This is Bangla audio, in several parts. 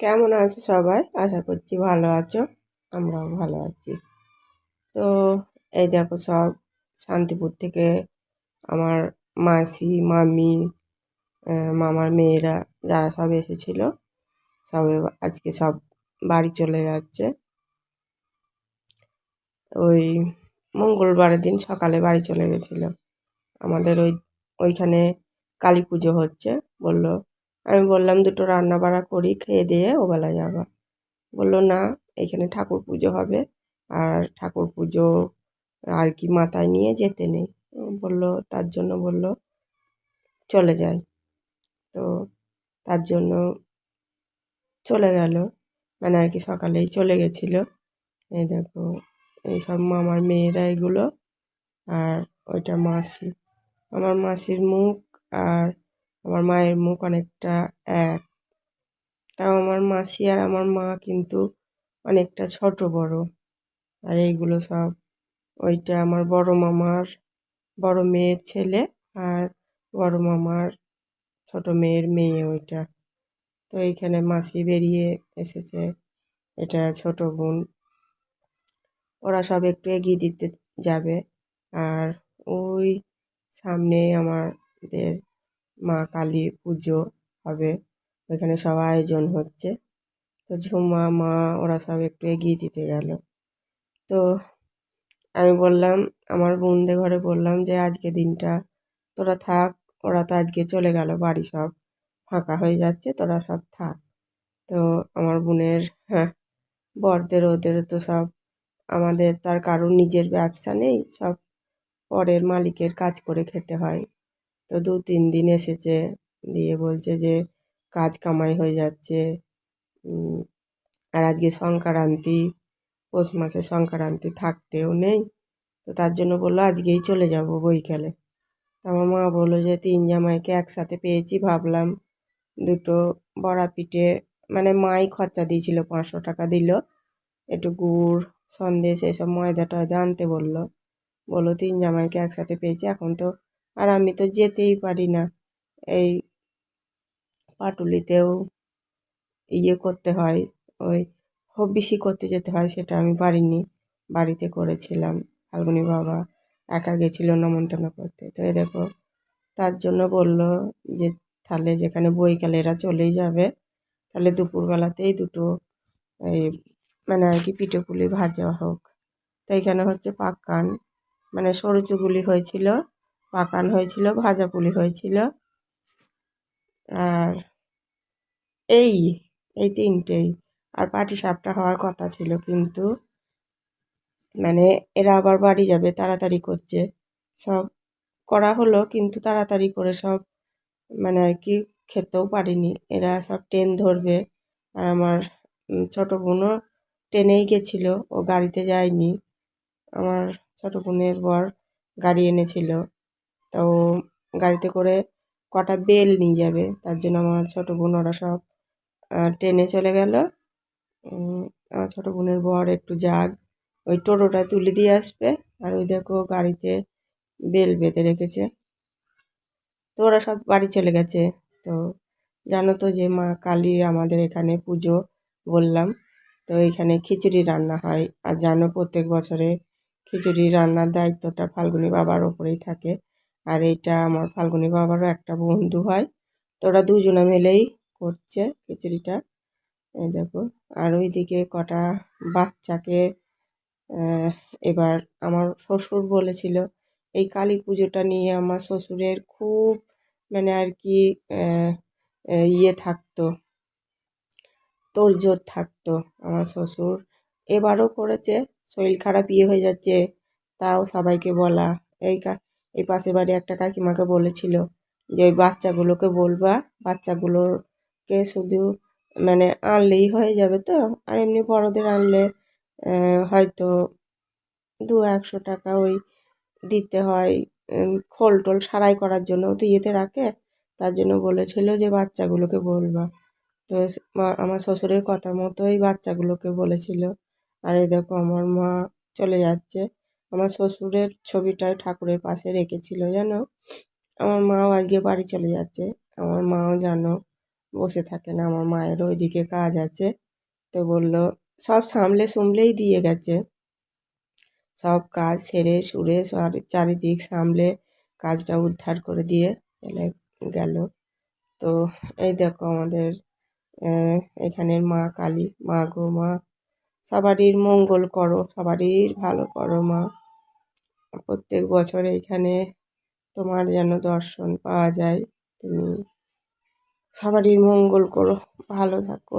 কেমন আছো সবাই? আশা করছি ভালো আছো, আমরাও ভালো আছি। তো এই দেখো সব শান্তিপুর থেকে আমার মাসি, মামি মামার মেয়েরা যারা সব এসেছিল, সব আজকে সব বাড়ি চলে যাচ্ছে। ওই মঙ্গলবারের দিন সকালে বাড়ি চলে গেছিল। আমাদের ওই, ওইখানে কালী পুজো হচ্ছে, বলল আমি বললাম, দুটো রান্না বাড়া করি, খেয়ে দিয়ে ওবেলা যাবা। বলল, না, এখানে ঠাকুর পুজো হবে, আর ঠাকুর পুজো আর কি মাথায় নিয়ে যেতে নেই। বলল, তার জন্য বলল, চলে যাই। তো তার জন্য চলে গেল। মানে আর কি সকালেই চলে গেছিল। এই দেখো এইসব মামার মেয়েরা এগুলো, আর ওইটা মাসি। আমার মাসির মুখ আর আমার মায়ের মুখ অনেকটা এক। তাও আমার মাসি আর আমার মা কিন্তু অনেকটা ছোট বড়। আর এইগুলো সব ওইটা আমার বড় মামার বড় মেয়ের ছেলে আর বড় মামার ছোট মেয়ের মেয়ে ওইটা। তো এইখানে মাসি বেরিয়ে এসেছে, এটা ছোট বোন। ওরা সব একটু এগিয়ে দিতে যাবে। আর ওই সামনে আমাদের মা কালীর পুজো হবে, ওইখানে সব আয়োজন হচ্ছে। তো ঝুমা, মা, ওরা সব একটু এগিয়ে দিতে গেল। তো আমি বললাম, আমার বোনদের ঘরে বললাম যে, আজকে দিনটা তোরা থাক, ওরা তো আজকে চলে গেল, বাড়ি সব ফাঁকা হয়ে যাচ্ছে, তোরা সব থাক। তো আমার বোনের হ্যাঁ বরদের, ওদের তো সব আমাদের তার কারোর নিজের ব্যবসা নেই, সব পরের মালিকের কাজ করে খেতে হয়। তো দু, তিন দিন এসেছে। দিয়ে বলছে যে, কাজ কামাই হয়ে যাচ্ছে। আর আজকে সংক্রান্তি, পৌষ মাসে সংক্রান্তি থাকতেও নেই। তো তার জন্য বলল, আজকেই চলে যাব বৈকালে। তো আমার মা বলল যে, তিন জামাইকে একসাথে পেয়েছি ভাবলাম। দুটো বড়া পিঠে মানে মাই খরচা দিয়েছিল, পাঁচশো টাকা দিল। একটু গুড়, সন্দেশ, এসব ময়দা টয়দা আনতে বলল। বলল, তিন জামাইকে একসাথে পেয়েছি, এখন তো আর আমি তো যেতেই পারি না। এই পাটুলিতেও ইয়ে করতে হয়, ওই হবিষি করতে যেতে হয়, সেটা আমি পারিনি। বাড়িতে করেছিলাম, ফাল্গুনি বাবা একা গেছিল নমন্তন্ন করতে। তো এ দেখো, তার জন্য বলল যে, তাহলে যেখানে বইকালে এরা চলেই যাবে। তাহলে দুপুরবেলাতেই দুটো, এই মানে আর কি পিঠে পুলি ভাজা হোক। তো এখানে হচ্ছে পাকান মানে সরু চুগুলি হয়েছিল। পাকান হয়েছিল, ভাজা পুলি হয়েছিল। আর এই এই তিনটেই। আর পাটি সাপটা হওয়ার কথা ছিল কিন্তু মানে এরা আবার বাড়ি যাবে, তাড়াতাড়ি করছে। সব করা হলো কিন্তু তাড়াতাড়ি করে সব মানে আর কি খেতেও পারিনি। এরা সব ট্রেন ধরবে। আর আমার ছোটো বোনও ট্রেনেই গেছিল, ও গাড়িতে যায়নি। আমার ছোটো বোনের বর গাড়ি এনেছিল। তো গাড়িতে করে কটা বেল নিয়ে যাবে। তার জন্য আমার ছোটো বোন, ওরা সব ট্রেনে চলে গেল। আমার ছোটো বোনের বর একটু যাক। ওই টোটোটা তুলে দিয়ে আসবে। আর ওই দেখো গাড়িতে বেল বেঁধে রেখেছে। তো ওরা সব বাড়ি চলে গেছে। তো জানো তো যে মা কালীর আমাদের এখানে পুজো বললাম। তো এখানে খিচুড়ি রান্না হয়। আর জানো প্রত্যেক বছরে খিচুড়ি রান্নার দায়িত্বটা ফাল্গুনি বাবার ওপরেই থাকে। আর এইটা আমার ফাল্গুনি বাবারও একটা বন্ধু হয়। তো ওরা দুজনে মিলেই করছে খিচুড়িটা। এই দেখো, আর ওইদিকে কটা বাচ্চাকে এবার আমার শ্বশুর বলেছিল, এই কালী পুজোটা নিয়ে আমার শ্বশুরের খুব মানে আর কি ইয়ে থাকতো, তোড়জোড় থাকতো আমার শ্বশুর। এবারও করেছে, শরীর খারাপ ইয়ে হয়ে যাচ্ছে, তাও সবাইকে বলা। এই কা এই পাশের বাড়ি একটা কাকিমাকে বলেছিল যে ওই বাচ্চাগুলোকে বলবা, বাচ্চাগুলোকে শুধু মানে আনলেই হয়ে যাবে তো? আর এমনি বড়দের আনলে হয়তো দু একশো টাকা ওই দিতে হয় খোল টোল সারাই করার জন্য। তো ইয়েতে রাখে। তার জন্য বলেছিল যে, বাচ্চাগুলোকে বলবা। তো আমার শ্বশুরের কথা মতোই বাচ্চাগুলোকে বলেছিল। আর এই দেখো, আমার মা চলে যাচ্ছে। আমার শ্বশুরের ছবিটা ঠাকুরের পাশে রেখেছিল, জানো? আমার মাও আজকে বাড়ি চলে যাচ্ছে। আমার মাও জানো বসে থাকে না, আমার মায়েরও ওইদিকে কাজ আছে। তো বলল, সব সামলে সুমলেই দিয়ে গেছে। সব কাজ সেরে সুরে চারিদিক সামলে কাজটা উদ্ধার করে দিয়ে গেল। তো এই দেখো আমাদের এখানের মা কালী, মা গো, মা সবারই মঙ্গল করো, সবারই ভালো করো মা। প্রত্যেক বছর এখানে তোমার যেন দর্শন পাওয়া যায়, তুমি সবারই মঙ্গল করো, ভালো থাকো,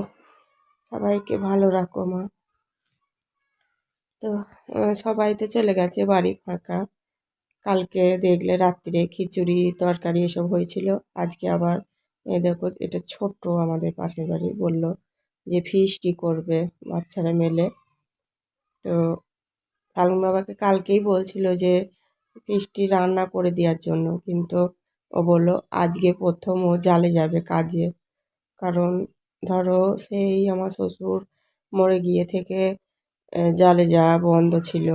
সবাইকে ভালো রাখো মা। তো সবাই তো চলে গেছে বাড়ি ফাঁকা। কালকে দেখলে রাত্রিরে খিচুড়ি, তরকারি এসব হয়েছিল। আজকে আবার এ দেখো, এটা ছোট্ট আমাদের পাশের বাড়ি বলল যে ফিস্টি করবে বাচ্চারা মেলে। তো ফাল্গুন বাবাকে কালকেই বলছিল যে ফিস্টি রান্না করে দেওয়ার জন্য। কিন্তু ও বলল, আজকে প্রথম ও জালে যাবে কাজে। কারণ ধরো সেই আমার শ্বশুর মরে গিয়ে থেকে জালে যাওয়া বন্ধ ছিল।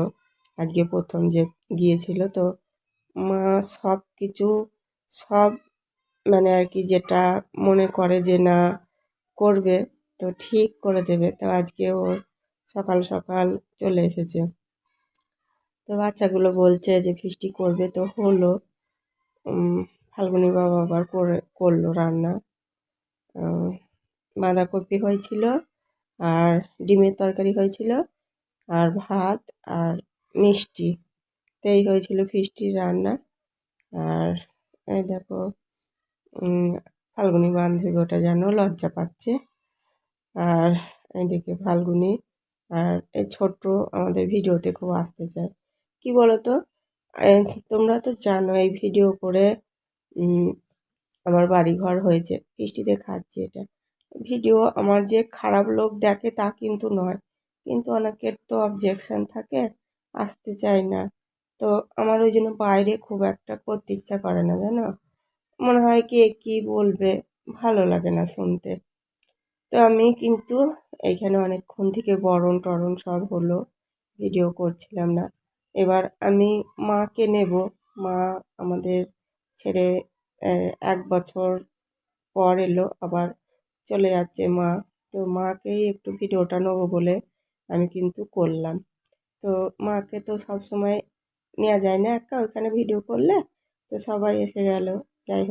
আজকে প্রথম যে গিয়েছিল তো মা সব কিছু সব মানে আর কি যেটা মনে করে যে না করবে তো ঠিক করে দেবে। তো আজকে ওর সকাল সকাল চলে এসেছে। তো বাচ্চাগুলো বলছে যে ফিস্টি করবে। তো হলো ফাল্গুনি বাবা আবার করে, করল রান্না। বাঁধাকপি হয়েছিল আর ডিমের তরকারি হয়েছিল আর ভাত আর মিষ্টি। তো এই হয়েছিল ফিস্টির রান্না। আর এই দেখো ফাল্গুনি বান্ধবী ওটা যেন লজ্জা পাচ্ছে। আর এইদিকে ফাল্গুনি আর এই ছোট্ট আমাদের ভিডিওতে খুব আসতে চায়। কি বলো তো তোমরা তো জানো এই ভিডিও করে আমার বাড়ি ঘর হয়েছে। বৃষ্টিতে খাচ্ছি এটা। ভিডিও আমার যে খারাপ লোক দেখে তা কিন্তু নয়। কিন্তু অনেকের তো অবজেকশান থাকে, আসতে চায় না। তো আমার ওই জন্য বাইরে খুব একটা করতে ইচ্ছা করে না, জানো? মনে হয় কে কী বলবে? ভালো লাগে না শুনতে। তো আমি কিন্তু এইখানে অনেকক্ষণ থেকে বরণ টরণ সব হলো ভিডিও করছিলাম না। এবার আমি মাকে নেব। মা আমাদের ছেড়ে এক বছর পর এলো, আবার চলে যাচ্ছে মা। তো মাকেই একটু ভিডিওটা নেব বলে আমি কিন্তু করলাম। তো মাকে তো সব সময় নেওয়া যায় না একা ওইখানে ভিডিও করলে। তো সবাই এসে গেল। যাই